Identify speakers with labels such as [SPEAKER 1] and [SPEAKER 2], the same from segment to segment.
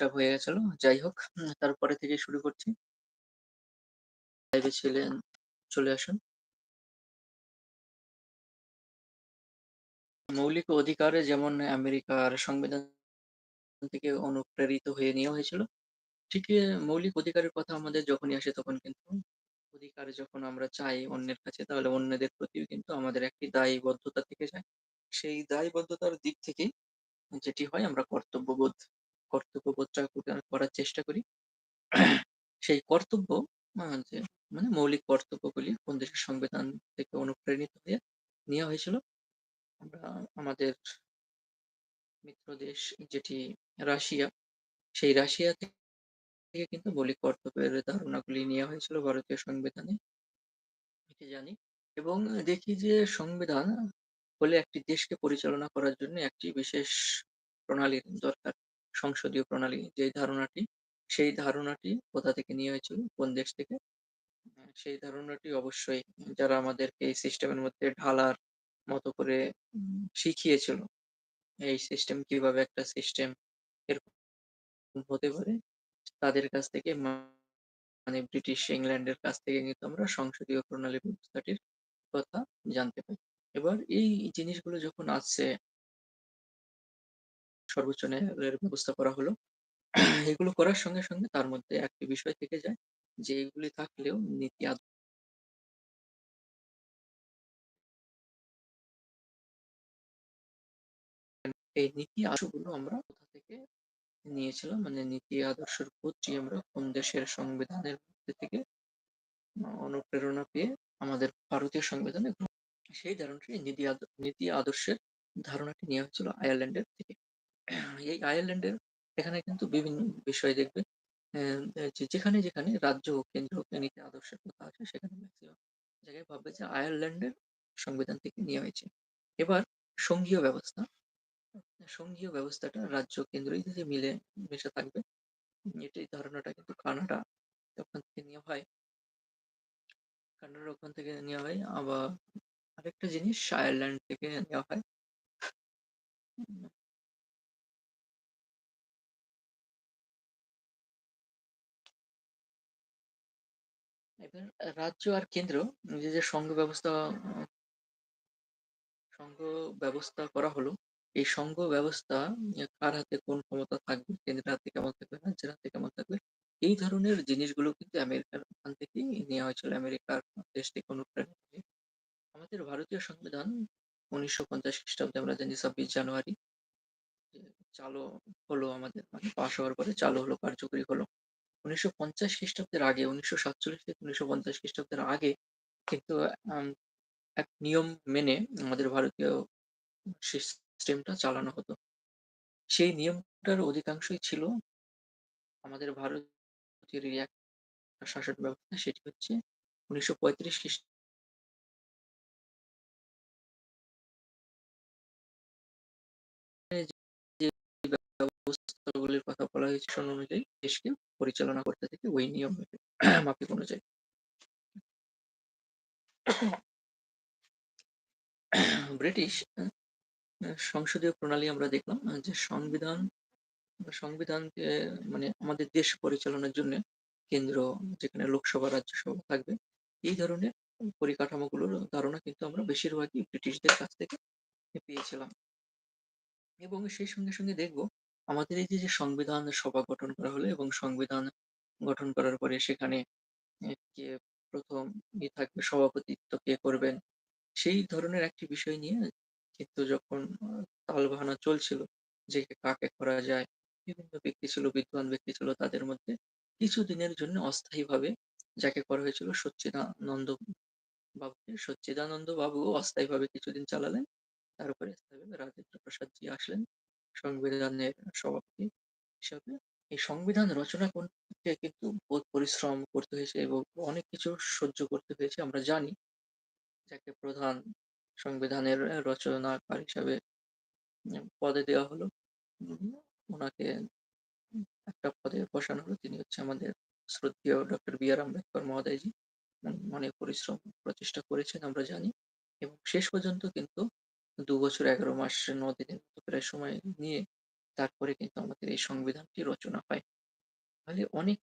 [SPEAKER 1] Disturb হয়ে গেছিল। যাই হোক তারপরে থেকে শুরু করছি। লাইভে ছিলেন, চলে আসুন। মৌলিক অধিকারে যেমন আমেরিকার সংবিধান থেকে অনুপ্রেরিত হয়ে নেওয়া হয়েছিল, ঠিক মৌলিক অধিকারের কথা আমাদের যখনই আসে তখন কিন্তু অধিকার যখন আমরা চাই অন্যের কাছে তাহলে অন্যদের প্রতিও কিন্তু আমাদের একটি দায়বদ্ধতা থেকে যায়। সেই দায়বদ্ধতার দিক থেকেই যেটি হয় আমরা কর্তব্যবোধ কর্তব্যবোধটা কোটা করার চেষ্টা করি। সেই কর্তব্য মানে মৌলিক কর্তব্যগুলি কোন দেশের সংবিধান থেকে অনুপ্রাণিত হয়ে নেওয়া হয়েছিল। আমরা আমাদের মিত্র দেশ যেটি রাশিয়া, সেই রাশিয়া থেকে কিন্তু মৌলিক কর্তব্যের ধারণাগুলি নেওয়া হয়েছিল ভারতীয় সংবিধানে। এটি জানি এবং দেখি যে সংবিধান হলে একটি দেশকে পরিচালনা করার জন্য একটি বিশেষ প্রণালীর দরকার। সংসদীয় প্রণালী যে ধারণাটি, সেই ধারণাটি কোথা থেকে নিয়ে হয়েছিল, কোন দেশ থেকে? আ সেই ধারণাটি অবশ্যই যারা আমাদেরকে এই সিস্টেমের মধ্যে ঢালার মতো করে শিখিয়েছিল। এই সিস্টেম কীভাবে একটা সিস্টেম এরকম হতে পারে, তাদের কাছ থেকে মানে ব্রিটিশ ইংল্যান্ডের কাছ থেকে কিন্তু আমরা সংসদীয় প্রণালী ব্যবস্থাটির কথা জানতে পারি এবার এই জিনিসগুলো যখন আসছে সর্বোচ্চ ন্যায়ালয়ের ব্যবস্থা করা হলো। এগুলো করার সঙ্গে, সঙ্গে তার মধ্যে একটি বিষয় থেকে যায় যে এগুলি থাকলেও নীতি এই নীতি আদর্শগুলো আমরা কোথা থেকে নিয়েছিলাম মানে নীতি আদর্শের খোঁজটি আমরা কোন দেশের সংবিধানের মধ্যে থেকে অনুপ্রেরণা পেয়ে আমাদের ভারতীয় সংবিধানে সেই ধারণাটি নীতি নীতি আদর্শের ধারণাটি নেওয়া হয়েছিল আয়ারল্যান্ডের থেকে। এই আয়ারল্যান্ডের এখানে কিন্তু বিভিন্ন বিষয় দেখবে যেখানে, যেখানে রাজ্য হোক, কেন্দ্র হোক নীতি আদর্শের কথা আছে সেখানে মেক্সিমাম জায়গায় ভাববে যে আয়ারল্যান্ডের সংবিধান থেকে নেওয়া হয়েছে। এবার সঙ্ঘীয় ব্যবস্থা, সঙ্ঘীয় ব্যবস্থাটা রাজ্য কেন্দ্র যে মিলে মিশে থাকবে। এটাই ধারণাটা কিন্তু কানাডা ওখান থেকে নেওয়া হয়। কানাডার ওখান থেকে নেওয়া হয়। আবার আরেকটা জিনিস আয়ারল্যান্ড থেকে নেওয়া হয়। এবার রাজ্য আর কেন্দ্র যে, যে সংঘ ব্যবস্থা সংঘ ব্যবস্থা করা হলো। এই সংঘ ব্যবস্থা কার হাতে কোন ক্ষমতা থাকবে, কেন্দ্রের হাতে কেমন থাকবে, রাজ্যের হাতে কেমন থাকবে। এই ধরনের জিনিসগুলো কিন্তু আমেরিকার ওখান থেকেই নেওয়া হয়েছিল। আমেরিকার দেশ থেকে অনুপ্রাণিত হয়ে। আমাদের ভারতীয় সংবিধান ১৯৫০ খ্রিস্টাব্দে আমরা জানি ২৬ জানুয়ারি চালু হলো আমাদের মানে পাস হওয়ার পরে চালু হলো, কার্যকরী হলো। ১৯৫০ খ্রিস্টাব্দের আগে ১৯৪৭ থেকে ১৯৫০ খ্রিস্টাব্দের আগে কিন্তু এক নিয়ম মেনে আমাদের ভারতীয় সিস্টেমটা চালানো হতো। সেই নিয়মটার অধিকাংশই ছিল আমাদের ভারতেরই এক শাসন ব্যবস্থা, সেটি হচ্ছে ১৯৩৫ খ্রিস্ট ব্যবস্থাগুলির কথা বলা হয়েছে সন অনুযায়ী দেশকে পরিচালনা করতে থাকে ওই নিয়ম মাফিক অনুযায়ী। ব্রিটিশ সংসদীয় প্রণালী আমরা দেখলাম যে সংবিধান সংবিধানকে মানে আমাদের দেশ পরিচালনার জন্যে কেন্দ্র যেখানে লোকসভা, রাজ্যসভা থাকবে। এই ধরনের পরিকাঠামোগুলোর ধারণা কিন্তু আমরা বেশিরভাগই ব্রিটিশদের কাছ থেকে পেয়েছিলাম। এবং সেই সঙ্গে, সঙ্গে দেখব আমাদের এই যে, সংবিধান সভা গঠন করা হলো এবং সংবিধান গঠন করার পরে সেখানে কে ১ম ই থাকবে সভাপতিত্ব কে করবেন। সেই ধরনের একটি বিষয় নিয়ে কিন্তু যখন আ তালবাহানা চলছিল যে কাকে করা যায়। বিভিন্ন ব্যক্তি ছিল, বিদ্বান ব্যক্তি ছিল তাদের মধ্যে কিছুদিনের জন্য অস্থায়ীভাবে যাকে করা হয়েছিল সচ্চিদানন্দ বাবুকে সচ্চিদানন্দ বাবু অস্থায়ীভাবে কিছুদিন চালালেন। তারপরে রাজেন্দ্র প্রসাদ জি আসলেন সংবিধানের সভাপতি হিসাবে। এই সংবিধান রচনা করতে কিন্তু বহুত পরিশ্রম করতে হয়েছে এবং অনেক কিছু সহ্য করতে হয়েছে, আমরা জানি। যাকে প্রধান সংবিধানের রচনাকার হিসাবে পদে দেওয়া হলো। ওনাকে একটা পদে বসানো হলো। তিনি হচ্ছে আমাদের শ্রদ্ধেয় ডক্টর বি. আর. আম্বেদকর মহোদয়জি। অনেক পরিশ্রম, প্রচেষ্টা করেছেন, আমরা জানি। এবং শেষ পর্যন্ত কিন্তু ২ বছর ১১ মাস ৯ দিনের মতো প্রায় সময় নিয়ে তারপরে কিন্তু আমাদের এই সংবিধানটি রচনা হয়। তাহলে অনেক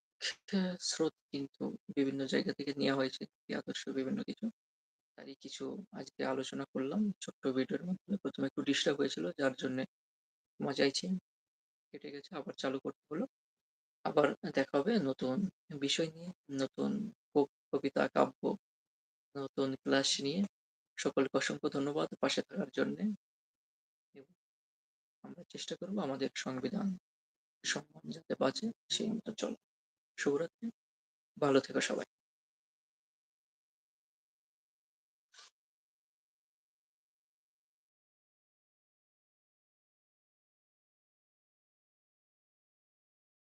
[SPEAKER 1] স্রোত কিন্তু বিভিন্ন জায়গা থেকে নেওয়া হয়েছে আদর্শ বিভিন্ন কিছু। তারই কিছু আজকে আলোচনা করলাম ছোট্ট ভিডিওর মাধ্যমে। প্রথমে একটু ডিস্টার্ব হয়েছিল যার জন্যে ক্ষমা চাইছি। কেটে গেছে আবার চালু করতে হলো। আবার দেখা হবে নতুন বিষয় নিয়ে, নতুন কবিতা, কাব্য, নতুন ক্লাস নিয়ে। সকলকে অসংখ্য ধন্যবাদ পাশে থাকার জন্যে। আমরা চেষ্টা করব আমাদের সংবিধান সম্মান যাতে বাঁচে, সেই মতো চলে শুভরাত্রি। ভালো থেকো সবাই।